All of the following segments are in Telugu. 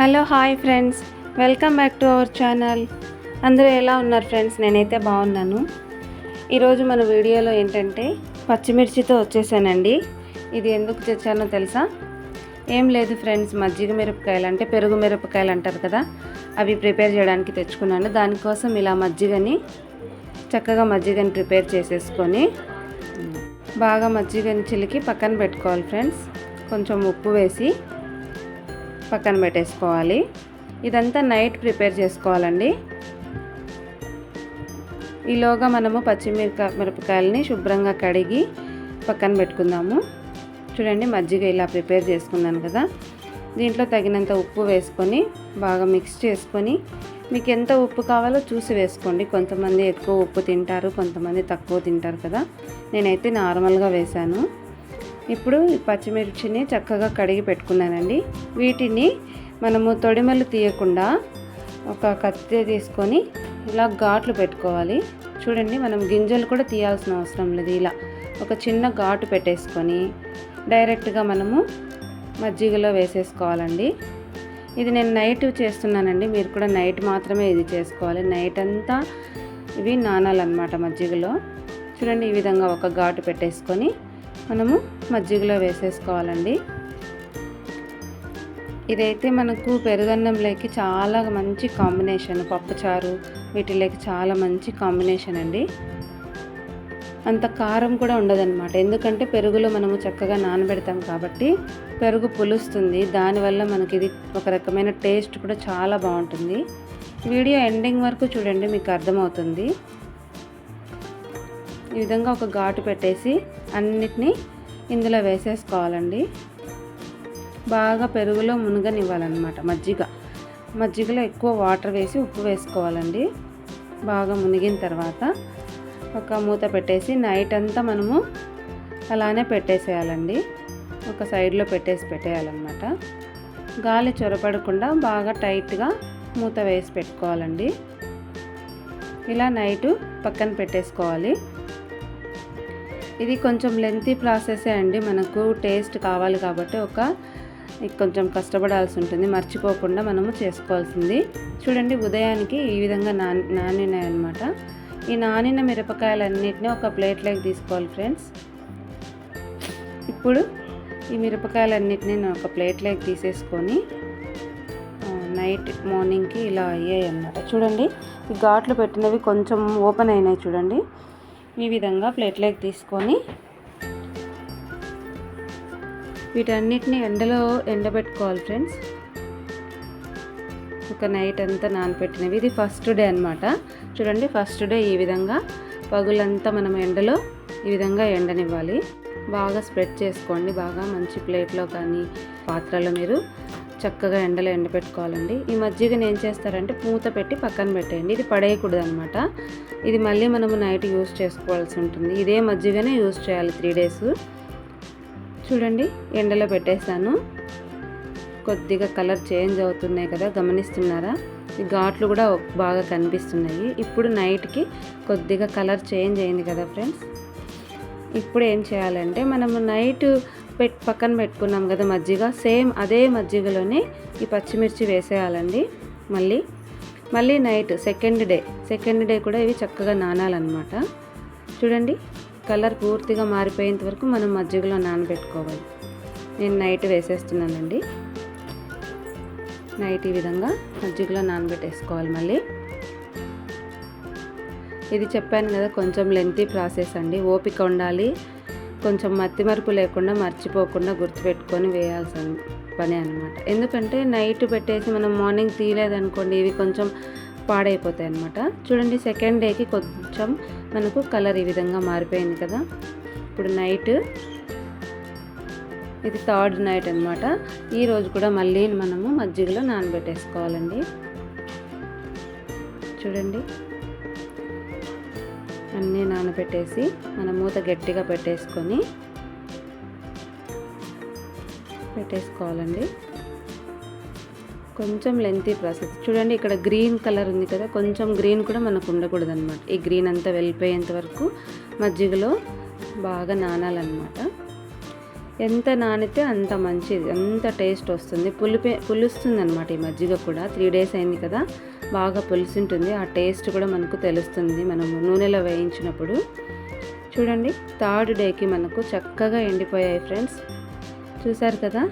Hello hi friends. Welcome back to our channel. అందరూ ఎలా ఉన్నారు ఫ్రెండ్స్? నేనైతే బాగున్నాను. ఈరోజు మన వీడియోలో ఏంటంటే పచ్చిమిర్చితో వచ్చేసానండి. ఇది ఎందుకు తెచ్చానో తెలుసా? ఏం లేదు ఫ్రెండ్స్ మజ్జిగ మిరపకాయలు అంటే పెరుగు మిరపకాయలు అంటారు కదా అవి ప్రిపేర్ చేయడానికి తెచ్చుకున్నాను. దానికోసం ఇలా మజ్జిగని చక్కగా మజ్జిగని ప్రిపేర్ చేసేసుకొని బాగా మజ్జిగని చిలికి పక్కన పెట్టుకోవాలి ఫ్రెండ్స్. కొంచెం ఉప్పు వేసి పక్కన పెట్టేసుకోవాలి. ఇదంతా నైట్ ప్రిపేర్ చేసుకోవాలండి. ఈలోగా మనము పచ్చిమిరప మిరపకాయలని శుభ్రంగా కడిగి పక్కన పెట్టుకుందాము. చూడండి మజ్జిగ ఇలా ప్రిపేర్ చేసుకున్నాను కదా. దీంట్లో తగినంత ఉప్పు వేసుకొని బాగా మిక్స్ చేసుకొని మీకు ఎంత ఉప్పు కావాలో చూసి వేసుకోండి. కొంతమంది ఎక్కువ ఉప్పు తింటారు కొంతమంది తక్కువ తింటారు కదా. నేనైతే నార్మల్గా వేశాను. ఇప్పుడు పచ్చిమిర్చిని చక్కగా కడిగి పెట్టుకున్నానండి. వీటిని మనము తొడిమలు తీయకుండా ఒక కత్తి తీసుకొని ఇలా ఘాట్లు పెట్టుకోవాలి. చూడండి మనం గింజలు కూడా తీయాల్సిన అవసరం లేదు. ఇలా ఒక చిన్న ఘాటు పెట్టేసుకొని డైరెక్ట్గా మనము మజ్జిగలో వేసేసుకోవాలండి. ఇది నేను నైట్ చేస్తున్నానండి. మీరు కూడా నైట్ మాత్రమే ఇది చేసుకోవాలి. నైట్ అంతా ఇవి నానాలన్నమాట మజ్జిగలో. చూడండి ఈ విధంగా ఒక ఘాటు పెట్టేసుకొని మనము మజ్జిగలో వేసేసుకోవాలండి. ఇదైతే మనకు పెరుగన్నంలోకి చాలా మంచి కాంబినేషన్ పప్పుచారు వీటిలోకి చాలా మంచి కాంబినేషన్ అండి. అంత కారం కూడా ఉండదన్నమాట. ఎందుకంటే పెరుగులో మనము చక్కగా నానబెడతాం కాబట్టి పెరుగు పులుస్తుంది. దానివల్ల మనకి ఇది ఒక రకమైన టేస్ట్ కూడా చాలా బాగుంటుంది. వీడియో ఎండింగ్ వరకు చూడండి మీకు అర్థమవుతుంది. ఈ విధంగా ఒక ఘాటు పెట్టేసి అన్నిటినీ ఇందులో వేసేసుకోవాలండి. బాగా పెరుగులో మునగనివ్వాలన్నమాట మజ్జిగ. మజ్జిగలో ఎక్కువ వాటర్ వేసి ఉప్పు వేసుకోవాలండి. బాగా మునిగిన తర్వాత ఒక మూత పెట్టేసి నైట్ అంతా మనము అలానే పెట్టేసేయాలండి. ఒక సైడ్లో పెట్టేసి పెట్టేయాలన్నమాట. గాలి చొరపడకుండా బాగా టైట్గా మూత వేసి పెట్టుకోవాలండి. ఇలా నైటు పక్కన పెట్టేసుకోవాలి. ఇది కొంచెం లెంతీ ప్రాసెసే అండి. మనకు టేస్ట్ కావాలి కాబట్టి ఒక కొంచెం కష్టపడాల్సి ఉంటుంది. మర్చిపోకుండా మనము చేసుకోవాల్సింది. చూడండి ఉదయానికి ఈ విధంగా నాని నానినాయి అనమాట ఈ నానిన మిరపకాయలన్నిటిని ఒక ప్లేట్లోకి తీసుకోవాలి ఫ్రెండ్స్ ఇప్పుడు ఈ మిరపకాయలన్నిటిని నేను ఒక ప్లేట్లోకి తీసేసుకొని నైట్ మార్నింగ్కి ఇలా అయ్యాయి అన్నమాట చూడండి ఈ ఘాట్లు పెట్టినవి కొంచెం ఓపెన్ అయినాయి చూడండి. ఈ విధంగా ప్లేట్లోకి తీసుకొని వీటన్నిటిని ఎండలో ఎండబెట్టుకోవాలి ఫ్రెండ్స్. ఒక నైట్ అంతా నానపెట్టినవి. ఇది ఫస్ట్ డే అనమాట చూడండి ఫస్ట్ డే ఈ విధంగా పగులంతా మనం ఎండలో ఈ విధంగా ఎండనివ్వాలి. బాగా స్ప్రెడ్ చేసుకోండి. బాగా మంచి ప్లేట్లో కానీ పాత్రలో మీరు చక్కగా ఎండలో ఎండబెట్టుకోవాలండి. ఈ మజ్జిగని ఏం చేస్తారంటే పూత పెట్టి పక్కన పెట్టేయండి. ఇది పడేయకూడదు అనమాట ఇది మళ్ళీ మనము నైట్ యూస్ చేసుకోవాల్సి ఉంటుంది. ఇదే మజ్జిగనే యూస్ చేయాలి త్రీ డేస్. చూడండి ఎండలో పెట్టేశాను. కొద్దిగా కలర్ చేంజ్ అవుతున్నాయి కదా గమనిస్తున్నారా? ఈ ఘాట్లు కూడా బాగా కనిపిస్తున్నాయి. ఇప్పుడు నైట్కి కొద్దిగా కలర్ చేంజ్ అయింది కదా ఫ్రెండ్స్? ఇప్పుడు ఏం చేయాలంటే మనము నైట్ పెట్ పక్కన పెట్టుకున్నాం కదా మజ్జిగ. సేమ్ అదే మజ్జిగలోనే ఈ పచ్చిమిర్చి వేసేయాలండి. మళ్ళీ మళ్ళీ night second day. Second day కూడా ఇవి చక్కగా నానాలన్నమాట. చూడండి కలర్ పూర్తిగా మారిపోయేంత వరకు మనం మజ్జిగలో నానబెట్టుకోవాలి. నేను నైట్ వేసేస్తున్నానండి. నైట్ ఈ విధంగా మజ్జిగలో నానబెట్టేసుకోవాలి మళ్ళీ. ఇది చెప్పాను కదా కొంచెం లెంతీ ప్రాసెస్ అండి. ఓపిక ఉండాలి. కొంచెం మత్తిమరుపు లేకుండా మర్చిపోకుండా గుర్తుపెట్టుకొని వేయాల్సిన పని అనమాట ఎందుకంటే నైట్ పెట్టేసి మనం మార్నింగ్ తీయలేదనుకోండి ఇవి కొంచెం పాడైపోతాయి అనమాట చూడండి సెకండ్ డేకి కొంచెం మనకు కలర్ ఈ విధంగా మారిపోయింది కదా. ఇప్పుడు నైట్ ఇది థర్డ్ నైట్ అనమాట ఈరోజు కూడా మళ్ళీ మనము మజ్జిగలో నానబెట్టేసుకోవాలండి. చూడండి. అన్నీ నానబెట్టేసి మన మూత గట్టిగా పెట్టేసుకొని పెట్టేసుకోవాలండి. కొంచెం లెంతీ ప్రాసెస్ చూడండి ఇక్కడ గ్రీన్ కలర్ ఉంది కదా కొంచెం గ్రీన్ కూడా మనకు ఉండకూడదు అనమాట ఈ గ్రీన్ అంతా వెళ్ళిపోయేంత వరకు మజ్జిగలో బాగా నానాలన్నమాట. ఎంత నానితే అంత మంచిది అంత టేస్ట్ వస్తుంది. పులిపే పులుస్తుంది అనమాట ఈ మజ్జిగ కూడా. త్రీ డేస్ అయింది కదా బాగా పులుసుంటుంది. ఆ టేస్ట్ కూడా మనకు తెలుస్తుంది. మనము నూనెలో వేయించినప్పుడు. చూడండి థర్డ్ డేకి మనకు చక్కగా ఎండిపోయాయి ఫ్రెండ్స్. చూసారు కదా?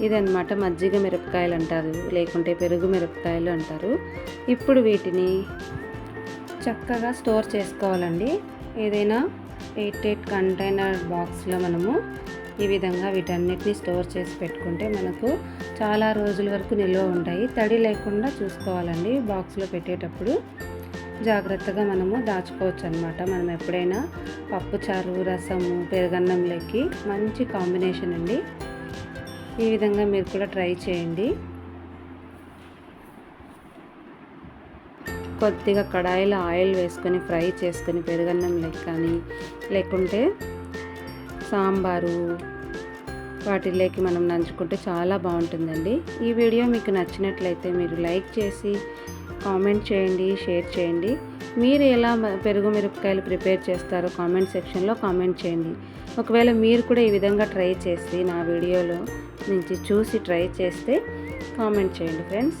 ఇదనమాట మజ్జిగ మిరపకాయలు అంటారు. లేకుంటే పెరుగు మిరపకాయలు అంటారు. ఇప్పుడు వీటిని చక్కగా స్టోర్ చేసుకోవాలండి. ఏదైనా ఎయిట్ ఎయిట్ కంటైనర్ బాక్స్లో మనము ఈ విధంగా వీటన్నిటిని స్టోర్ చేసి పెట్టుకుంటే మనకు చాలా రోజుల వరకు నిల్వ ఉంటాయి. తడి లేకుండా చూసుకోవాలండి. బాక్స్లో పెట్టేటప్పుడు జాగ్రత్తగా మనము దాచుకోవచ్చు అనమాట మనం ఎప్పుడైనా పప్పుచారు రసము పెరుగన్నంలోకి మంచి కాంబినేషన్ అండి. ఈ విధంగా మీరు కూడా ట్రై చేయండి. కొద్దిగా కడాయిలో ఆయిల్ వేసుకొని ఫ్రై చేసుకొని పెరుగన్నం లెక్క కానీ లేకుంటే సాంబారు వాటిలోకి మనం నంచుకుంటే చాలా బాగుంటుందండి. ఈ వీడియో మీకు నచ్చినట్లయితే మీరు లైక్ చేసి కామెంట్ చేయండి షేర్ చేయండి. మీరు ఎలా పెరుగు మిరపకాయలు ప్రిపేర్ చేస్తారో కామెంట్ సెక్షన్లో కామెంట్ చేయండి. ఒకవేళ మీరు కూడా ఈ విధంగా ట్రై చేసి నా వీడియోలో నుంచి చూసి ట్రై చేస్తే కామెంట్ చేయండి friends.